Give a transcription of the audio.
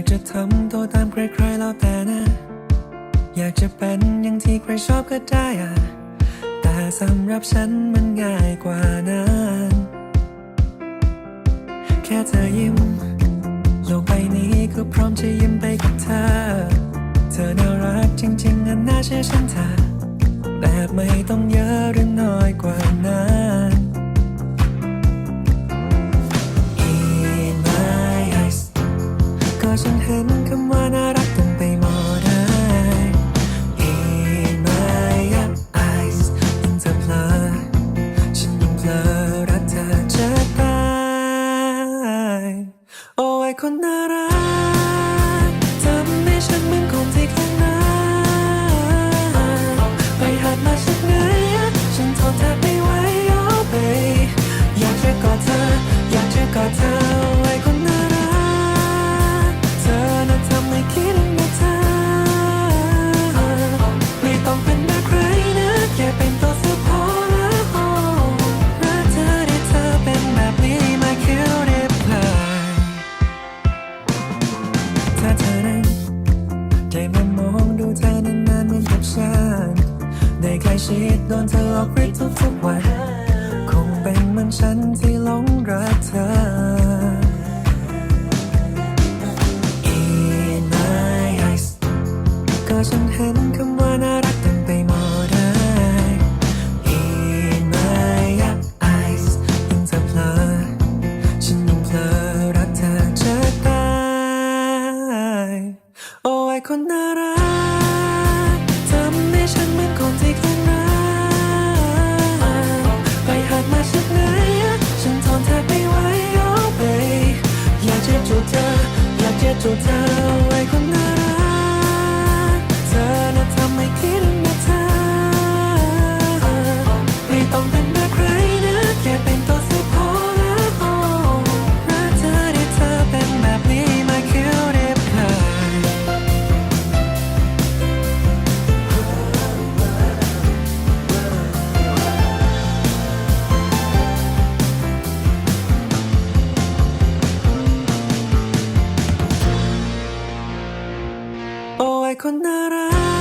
ากจะทำตัวตามใครๆแล้วแต่นะ อยากจะเป็นอย่างที่ใครชอบก็ได้อะแต่สำหรับฉันมันง่ายกว่านั้นแค่เธอยิ้มโลกใบนี้ก็พร้อมจะยิ้มไปกับเธอ เธอน่ารักจริงๆนะน่าเชื่อฉันเธอแบบไม่ต้องเยอะหรือ ก็ฉันเห็นคำว่าน่ารักเต็มไปหมดเลย In my eyes ยิ่งเธอเพลอฉันยิ่งเพลอรักเธอจะตายโอ้ยคนน่ารักทำให้ฉันเหมือนคนที่คลั่งรักไปหัดมา ชิดโดนเธอออกฤทธิ์ทุกๆวัน คงเป็นเหมือนฉันที่หลงรักเธอ In my eyes ก็ฉันเห็นคำว่าน่ารักเต็มไปหมดเลย In my eyes ยิ่งเธอเพลอฉันยิ่งเพลอรักเธอจะตายโอ้ยคนน่ารักทำให้ฉันเหมือนคนที่คลั่ อยากายคนน่ารัก